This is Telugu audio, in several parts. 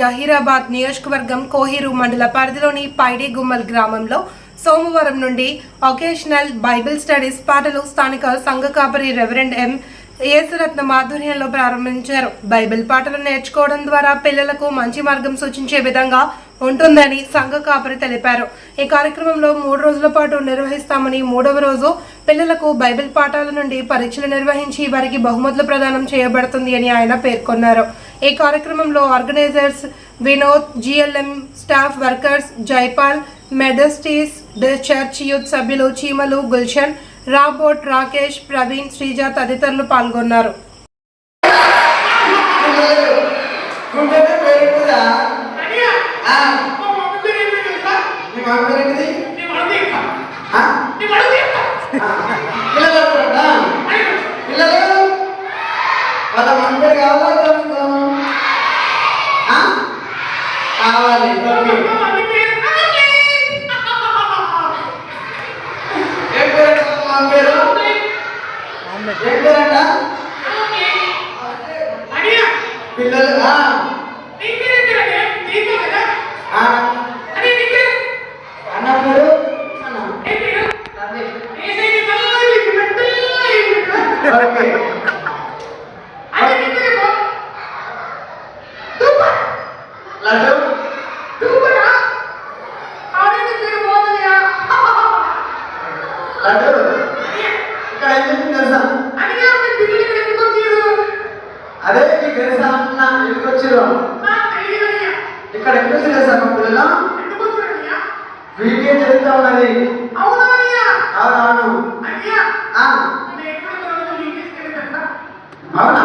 జహీరాబాద్ నియోజకవర్గం కోహిరు మండల పరిధిలోని పైడి గుమ్మల్ గ్రామంలో సోమవారం నుండి ఒకేషనల్ బైబిల్ స్టడీస్ పాటలు స్థానిక సంఘ కాపరి రెవరెండ్ ఎం యేసురత్న మాధుర్యంలో ప్రారంభించారు. బైబిల్ పాటలు నేర్చుకోవడం ద్వారా పిల్లలకు మంచి మార్గం సూచించే విధంగా ఉంటుందని సంఘ కాపరి తెలిపారు. ఈ కార్యక్రమంలో మూడు రోజుల పాటు నిర్వహిస్తామని మూడవ రోజు పిల్లలకు బైబిల్ పాఠాల నుండి పరీక్షలు నిర్వహించి వారికి బహుమతులు ప్రదానం చేయబడుతుంది అని ఆయన పేర్కొన్నారు. ఈ కార్యక్రమంలో organisers Vinod GLM staff workers Jaipal Methodist church youth సభ్యులు చీమలు గుల్షన్ రాబోట్ రాకేష్ ప్రవీణ్ శ్రీజ తదితరులు పాల్గొన్నారు. పిల్లలు ఎవరురా? పిల్లలు వాళ్ళ మగ పేరు కావాలా. ఏం పేరు? ఏం పేరంట? పిల్లలు ఆ, ఆ, అన్న పేరు అన్న రమేష్. ఓకే లడ్డు లడ్డు ఇక్కడ ఏం చెప్పింది తెలుసా అదే నీకు తెలుసా అన్న ఎందుకు వచ్చారు ఇక్కడ తెలుసా మా పిల్లలు? వీడియో జరుగుతూ ఉన్నది. అవునవును ఆ, అవునా?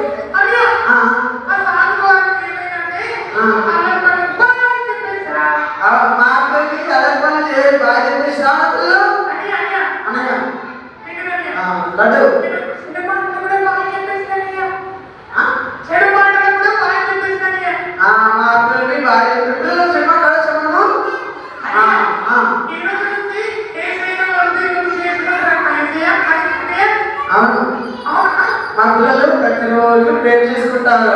చెప్పను ఆ, ఆ, అవును? మా పిల్లలు ప్రతిరోజు ప్రేర్ చేసుకుంటారు.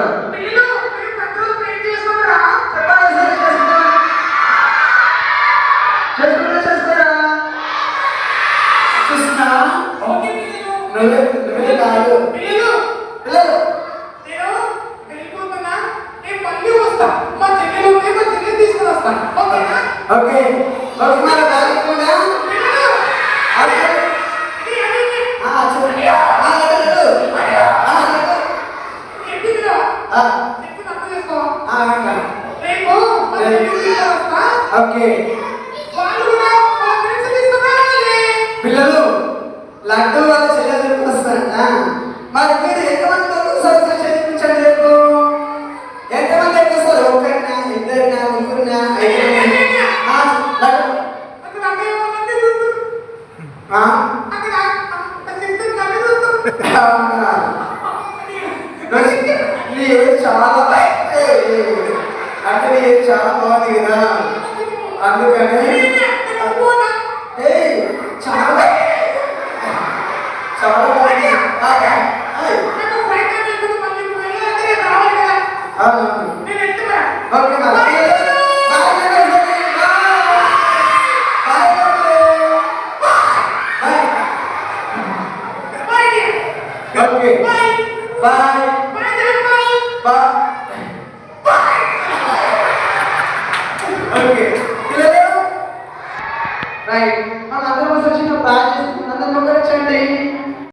నువ్వే నువ్వే కాదు. పిల్లలు ఓకే. ఓకే. ఓకే. పిల్లలు లడ్డు అవునా? నీ చాలా అంటే నీ ఏజ్ చాలా బాగుంది కదా అందుకని చాలా చాలా ఓకే పిల్లలు రైట్